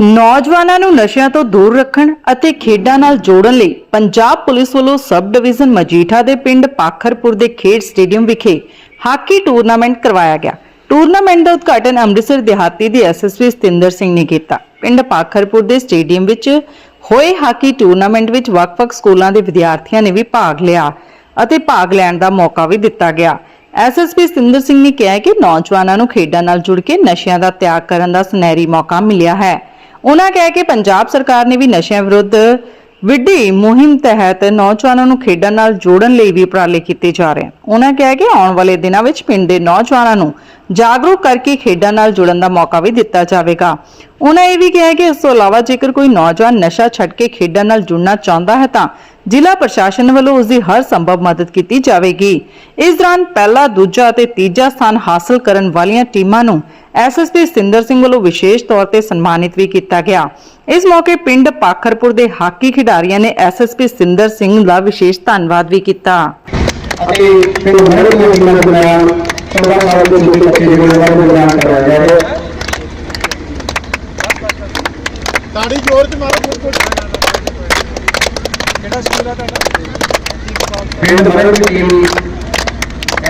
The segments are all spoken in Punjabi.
ਨੌਜਵਾਨਾਂ ਨੂੰ ਨਸ਼ਿਆਂ ਤੋਂ ਦੂਰ ਰੱਖਣ ਅਤੇ ਖੇਡਾਂ ਨਾਲ ਜੋੜਨ ਲਈ ਪੰਜਾਬ ਪੁਲਿਸ ਵੱਲੋਂ ਸਬ ਡਿਵੀਜ਼ਨ ਮਜੀਠਾ ਦੇ ਪਿੰਡ ਪਾਖਰਪੁਰ ਦੇ ਖੇਡ ਸਟੇਡੀਅਮ ਵਿਖੇ ਹਾਕੀ ਟੂਰਨਾਮੈਂਟ ਕਰਵਾਇਆ ਗਿਆ। ਟੂਰਨਾਮੈਂਟ ਦਾ ਉਦਘਾਟਨ ਅੰਮ੍ਰਿਤਸਰ ਦਿਹਾਤੀ ਦੇ ਐਸਐਸਪੀ ਸਤਿੰਦਰ ਸਿੰਘ ਨੇ ਕੀਤਾ। ਪਿੰਡ ਪਾਖਰਪੁਰ ਦੇ ਸਟੇਡੀਅਮ ਵਿੱਚ ਹੋਏ ਹਾਕੀ ਟੂਰਨਾਮੈਂਟ ਵਿੱਚ ਵੱਖ-ਵੱਖ ਸਕੂਲਾਂ ਦੇ ਵਿਦਿਆਰਥੀਆਂ ਨੇ ਵੀ ਭਾਗ ਲਿਆ ਅਤੇ ਭਾਗ ਲੈਣ ਦਾ ਮੌਕਾ ਵੀ ਦਿੱਤਾ ਗਿਆ। ਐਸਐਸਪੀ ਸਤਿੰਦਰ ਸਿੰਘ ਨੇ ਕਿਹਾ ਕਿ ਨੌਜਵਾਨਾਂ ਨੂੰ ਖੇਡਾਂ ਨਾਲ ਜੁੜ ਕੇ ਨਸ਼ਿਆਂ ਦਾ ਤਿਆਗ ਕਰਨ ਦਾ ਸੁਨਹਿਰੀ ਮੌਕਾ ਮਿਲਿਆ ਹੈ। ਉਹਨਾਂ ਕਹਿ ਕਿ ਪੰਜਾਬ ਸਰਕਾਰ ਨੇ ਵੀ ਨਸ਼ਿਆਂ ਵਿਰੁੱਧ ਵਿੱਢੀ ਮੁਹਿੰਮ ਤਹਿਤ ਨੌਜਵਾਨਾਂ ਨੂੰ ਖੇਡਾਂ ਨਾਲ ਜੋੜਨ ਲਈ ਵੀ ਉਪਰਾਲੇ ਕੀਤੇ ਜਾ ਰਹੇ ਹਨ। ਉਹਨਾਂ ਕਿਹਾ ਕਿ ਆਉਣ ਵਾਲੇ ਦਿਨਾਂ ਵਿੱਚ ਪਿੰਡ ਦੇ ਨੌਜਵਾਨਾਂ ਨੂੰ ਜਾਗਰੂਕ ਕਰਕੇ ਖੇਡਾਂ ਨਾਲ ਜੁੜਨ ਦਾ ਮੌਕਾ ਵੀ ਦਿੱਤਾ ਜਾਵੇਗਾ। ਉਹਨਾਂ ਇਹ ਵੀ ਕਿਹਾ ਕਿ ਇਸ ਤੋਂ ਇਲਾਵਾ ਜੇਕਰ ਕੋਈ ਨੌਜਵਾਨ ਨਸ਼ਾ ਛੱਡ ਕੇ ਖੇਡਾਂ ਨਾਲ ਜੁੜਨਾ ਚਾਹੁੰਦਾ ਹੈ ਤਾਂ ਜ਼ਿਲ੍ਹਾ ਪ੍ਰਸ਼ਾਸਨ ਵੱਲੋਂ ਉਸ ਦੀ ਹਰ ਸੰਭਵ ਮਦਦ ਕੀਤੀ ਜਾਵੇਗੀ। ਇਸ ਦੌਰਾਨ ਪਹਿਲਾ ਦੂਜਾ ਅਤੇ ਤੀਜਾ ਸਥਾਨ ਹਾਸਲ ਕਰਨ ਵਾਲੀਆਂ ਟੀਮਾਂ ਨੂੰ ਐਸਐਸਪੀ ਸਤਿੰਦਰ ਸਿੰਘ ਵੱਲੋਂ ਵਿਸ਼ੇਸ਼ ਤੌਰ ਤੇ ਸਨਮਾਨਿਤ ਵੀ ਕੀਤਾ ਗਿਆ। ਇਸ ਮੌਕੇ ਪਿੰਡ ਪਾਖਰਪੁਰ ਦੇ ਹਾਕੀ ਖਿਡਾਰੀਆਂ ਨੇ ਐਸਐਸਪੀ ਸਤਿੰਦਰ ਸਿੰਘ ਦਾ ਵਿਸ਼ੇਸ਼ ਧੰਨਵਾਦ ਵੀ ਕੀਤਾ। ਅਤੇ ਫਿਰ ਮਹਿਰ ਦੀਆਂ ਟੀਮਾਂ ਦੇ ਦਰਮਿਆਨ 14 ਸਾਲ ਦੇ ਛੋਟੇ ਬੱਚੇ ਜਿਹੜੇ ਉਹਨਾਂ ਨੂੰ ਦਰਮਿਆਨ ਕਰਾਇਆ ਜਾ ਰਿਹਾ ਹੈ। ਤਾੜੀ ਜ਼ੋਰ ਚ ਮਾਰੋ। ਜ਼ੋਰ ਚ ਆ ਤੁਹਾਡਾ ਮਹਿਰ ਦੀ ਟੀਮ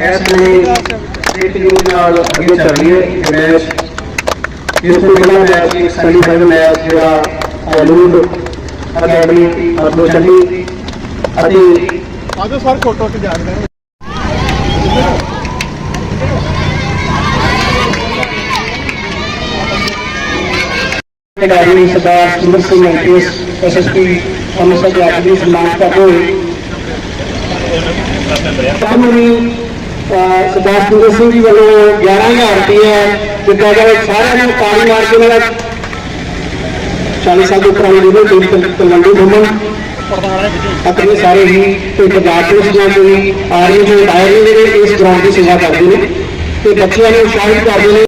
ਇਸ ਵੇਲੇ ਸਟੇਟ ਦੇ ਨਾਲ ਅੱਗੇ ਚੱਲ ਰਹੀ ਹੈ ਮੈਚ। ਇਸ ਤੋਂ ਪਹਿਲਾਂ ਮੈਚ ਇੱਕ ਸੈਮੀਫਾਈਨਲ ਮੈਚ ਜਿਹੜਾ ਅਲੂਦ ਅਕੈਡਮੀ ਅਰਦੋ ਚੱਲੀ ਅਤੇ ਆਜੋ ਸਰ ਫੋਟੋ ਤੇ ਜਾ ਰਹੇ ਹਾਂ ਖਿਡਾਰੀ ਸਰਦਾਰ ਸੁੰਦਰ ਸਿੰਘ ਐਸਐਸਪੀ ਅੰਮ੍ਰਿਤਸਰ ਦੇ ਆਖਰੀ ਸਨਮਾਨ ਕਰਦੇ ਹੋਏ। ਸਾਨੂੰ ਵੀ ਸਰਦਾਰ ਸੁੰਦਰ ਸਿੰਘ ਜੀ ਵੱਲੋਂ 11000 ਰੁਪਏ ਦਿੱਤਾ ਜਾਵੇ ਸਾਰਿਆਂ ਨੂੰ ਤਾਲੀ ਮਾਰ ਕੇ ਉਹਨਾਂ 40 ਸਾਲ ਤੋਂ ਉੱਪਰ ਵਾਲੇ ਜਿਹੜੇ ਟੀਮ ਤਲਵੰਡੀ ਘੁੰਮਣ ਆਪਣੇ ਸਾਰੇ ਹੀ ਤੇ ਪੰਜਾਬ ਪੁਲਿਸ ਦੀਆਂ ਵੀ ਆਰਮੀ ਦੇ ਦਾਇਰੇ ਜਿਹੜੇ ਇਸ ਗਰਾਊਂਡ ਦੀ ਸੇਵਾ ਕਰਦੇ ਨੇ। ਤੇ ਬੱਚਿਆਂ ਨੂੰ ਉਤਸ਼ਾਹਿਤ ਕਰਦੇ ਨੇ।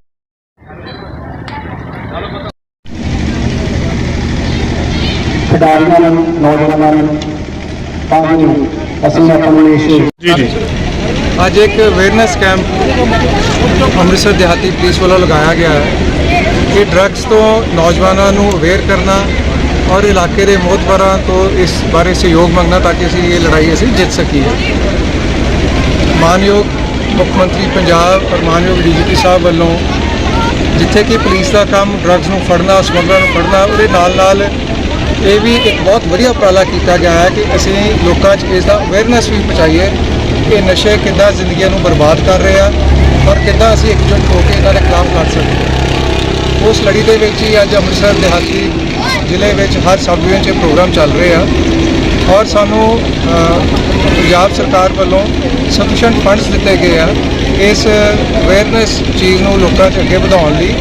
ਖਿਡਾਰੀਆਂ ਨੂੰ, ਨੌਜਵਾਨਾਂ ਨੂੰ, ਤਾਂ ਕਿ ਅਸੀਂ ਆਪਣੇ ਇਸ ਜੀ ਜੀ। ਅੱਜ ਇੱਕ ਅਵੇਅਰਨੈਸ ਕੈਂਪ ਅੰਮ੍ਰਿਤਸਰ ਦਿਹਾਤੀ ਪੁਲਿਸ ਵੱਲੋਂ ਲਗਾਇਆ ਗਿਆ ਹੈ ਕਿ ਡਰੱਗਸ ਤੋਂ ਨੌਜਵਾਨਾਂ ਨੂੰ ਅਵੇਅਰ ਕਰਨਾ ਔਰ ਇਲਾਕੇ ਦੇ ਮੋਹਤਵਰਾਂ ਤੋਂ ਇਸ ਬਾਰੇ ਸਹਿਯੋਗ ਮੰਗਣਾ ਤਾਂ ਕਿ ਅਸੀਂ ਇਹ ਲੜਾਈ ਅਸੀਂ ਜਿੱਤ ਸਕੀਏ। ਮਾਨਯੋਗ ਮੁੱਖ ਮੰਤਰੀ ਪੰਜਾਬ ਔਰ ਮਾਨਯੋਗ ਡੀਜੀਪੀ ਸਾਹਿਬ ਵੱਲੋਂ ਜਿੱਥੇ ਕਿ ਪੁਲਿਸ ਦਾ ਕੰਮ ਡਰੱਗਸ ਨੂੰ ਫੜਨਾ ਸਮਗਲਰਾਂ ਨੂੰ ਫੜਨਾ, ਉਹਦੇ ਨਾਲ ਨਾਲ ਇਹ ਵੀ ਇੱਕ ਬਹੁਤ ਵਧੀਆ ਉਪਰਾਲਾ ਕੀਤਾ ਗਿਆ ਹੈ ਕਿ ਅਸੀਂ ਲੋਕਾਂ 'ਚ ਇਸ ਦਾ ਅਵੇਅਰਨੈਸ ਵੀ ਪਹੁੰਚਾਈਏ ਕਿ ਨਸ਼ੇ ਕਿੱਦਾਂ ਜ਼ਿੰਦਗੀਆਂ ਨੂੰ ਬਰਬਾਦ ਕਰ ਰਹੇ ਆ ਔਰ ਕਿੱਦਾਂ ਅਸੀਂ ਇਕਜੁੱਟ ਹੋ ਕੇ ਇਹਨਾਂ ਦੇ ਖਿਲਾਫ ਲੜ ਸਕਦੇ ਹਾਂ। ਉਸ ਲੜੀ ਦੇ ਵਿੱਚ ਹੀ ਅੱਜ ਅੰਮ੍ਰਿਤਸਰ ਦਿਹਾਤੀ ਜ਼ਿਲ੍ਹੇ ਵਿੱਚ ਹਰ ਸਬ ਡਿਵੀਜ਼ਨ 'ਚ ਪ੍ਰੋਗਰਾਮ ਚੱਲ ਰਹੇ ਆ ਔਰ ਸਾਨੂੰ ਪੰਜਾਬ ਸਰਕਾਰ ਵੱਲੋਂ ਸਫੀਸ਼ੀਐਂਟ ਫੰਡਸ ਦਿੱਤੇ ਗਏ ਆ ਇਸ ਅਵੇਅਰਨੈਸ ਚੀਜ਼ ਨੂੰ ਲੋਕਾਂ 'ਚ ਅੱਗੇ ਵਧਾਉਣ ਲਈ।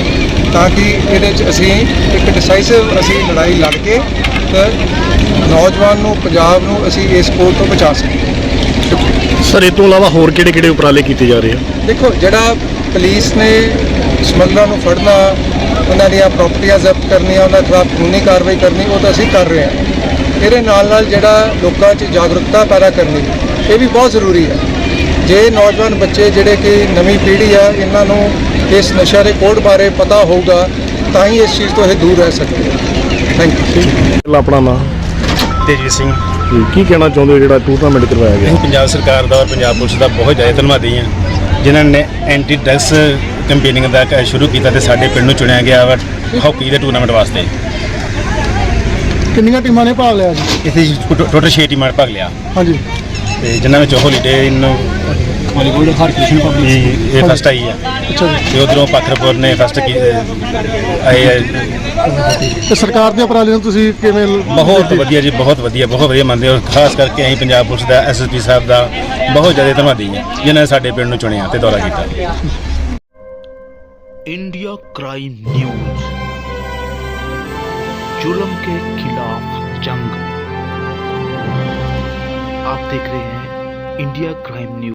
ਤਾਂ ਕਿ ਇਹਦੇ 'ਚ ਅਸੀਂ ਇੱਕ ਡਿਸਾਈਸਿਵ ਅਸੀਂ ਲੜਾਈ ਲੜ ਕੇ ਤੇ ਨੌਜਵਾਨ ਨੂੰ ਪੰਜਾਬ ਨੂੰ ਅਸੀਂ ਇਸ ਕੋਲ ਤੋਂ ਬਚਾ ਸਕੀਏ। ਸਰ ਇਹ ਤੋਂ ਇਲਾਵਾ ਹੋਰ ਕਿਹੜੇ ਕਿਹੜੇ ਉਪਰਾਲੇ ਕੀਤੇ ਜਾ ਰਹੇ ਆ? ਦੇਖੋ ਜਿਹੜਾ ਪੁਲਿਸ ਨੇ ਸਮਗਲਰਾਂ ਨੂੰ ਫੜਨਾ ਉਹਨਾਂ ਦੀਆਂ ਪ੍ਰਾਪਰਟੀਆਂ ਜ਼ਬਤ ਕਰਨੀਆਂ ਉਹਨਾਂ ਖਿਲਾਫ ਕਾਨੂੰਨੀ ਕਾਰਵਾਈ ਕਰਨੀ ਉਹ ਤਾਂ ਅਸੀਂ ਕਰ ਰਹੇ ਹਾਂ। ਇਹਦੇ ਨਾਲ ਨਾਲ ਜਿਹੜਾ ਲੋਕਾਂ 'ਚ ਜਾਗਰੂਕਤਾ ਪੈਦਾ ਕਰਨੀ ਇਹ ਵੀ ਬਹੁਤ ਜ਼ਰੂਰੀ ਹੈ। ਜੇ ਨੌਜਵਾਨ ਬੱਚੇ ਜਿਹੜੇ ਕਿ ਨਵੀਂ ਪੀੜ੍ਹੀ ਆ ਇਹਨਾਂ ਨੂੰ ਇਸ ਨਸ਼ਾ ਦੇ ਕੋਡ ਬਾਰੇ ਪਤਾ ਹੋਊਗਾ ਤਾਂ ਹੀ ਇਸ ਚੀਜ਼ ਤੋਂ ਇਹ ਦੂਰ ਰਹਿ ਸਕਦੇ ਥੈਂਕ ਯੂ ਆਪਣਾ ਨਾਮ ਤੇਜੀਤ ਸਿੰਘ। ਜੀ ਕੀ ਕਹਿਣਾ ਚਾਹੁੰਦੇ ਹੋ ਜਿਹੜਾ ਟੂਰਨਾਮੈਂਟ ਕਰਵਾਇਆ ਗਿਆ? ਅਸੀਂ ਪੰਜਾਬ ਸਰਕਾਰ ਦਾ ਔਰ ਪੰਜਾਬ ਪੁਲਿਸ ਦਾ ਬਹੁਤ ਜ਼ਿਆਦਾ ਧੰਨਵਾਦੀ ਹਾਂ। ਜਿਨ੍ਹਾਂ ਨੇ ਐਂਟੀ ਡਰੱਗਸ ਕੈਂਪੇਨਿੰਗ ਦਾ ਕ- ਸ਼ੁਰੂ ਕੀਤਾ ਤੇ ਸਾਡੇ ਪਿੰਡ ਨੂੰ ਚੁਣਿਆ ਗਿਆ ਵਾ ਹਾਕੀ ਦੇ ਟੂਰਨਾਮੈਂਟ ਵਾਸਤੇ। ਕਿੰਨੀਆਂ ਟੀਮਾਂ ਨੇ ਭਾਗ ਲਿਆ ਜੀ? ਇੱਥੇ ਟੋਟਲ 6 ਟੀਮਾਂ ਨੇ ਭਾਗ ਲਿਆ। ਹਾਂਜੀ। ਤੇ ਜਿਨ੍ਹਾਂ ਵਿੱਚ holiday in Hollywood Harkrishan public ਇਹ ਫਸਟ ਆਈ ਆ ਅੱਛਾ ਜੀ ਤੇ ਉਧਰੋਂ ਪੱਖਰਪੁਰ ਨੇ ਫਸਟ ਆਏ ਆ ਤੇ ਸਰਕਾਰ ਦੇ ਉਪਰਾਲੇ ਨੂੰ ਤੁਸੀਂ ਕਿਵੇਂ ਲ- ਬਹੁਤ ਵਧੀਆ ਜੀ ਬਹੁਤ ਵਧੀਆ ਬਹੁਤ ਵਧੀਆ ਮੰਨਦੇ ਹਾਂ ਖਾਸ ਕਰਕੇ ਅਸੀਂ ਪੰਜਾਬ ਪੁਲਿਸ ਦਾ ਐਸਐਸਪੀ ਸਾਹਿਬ ਦਾ ਬਹੁਤ ਜ਼ਿਆਦਾ ਧੰਨਵਾਦੀ ਹਾਂ ਜਿਨ੍ਹਾਂ ਨੇ ਸਾਡੇ ਪਿੰਡ ਨੂੰ ਚੁਣਿਆ ਤੇ ਦੌਰਾ ਕੀਤਾ इंडिया क्राइम न्यूज जुल्म के खिलाफ जंग आप देख रहे हैं India Crime News.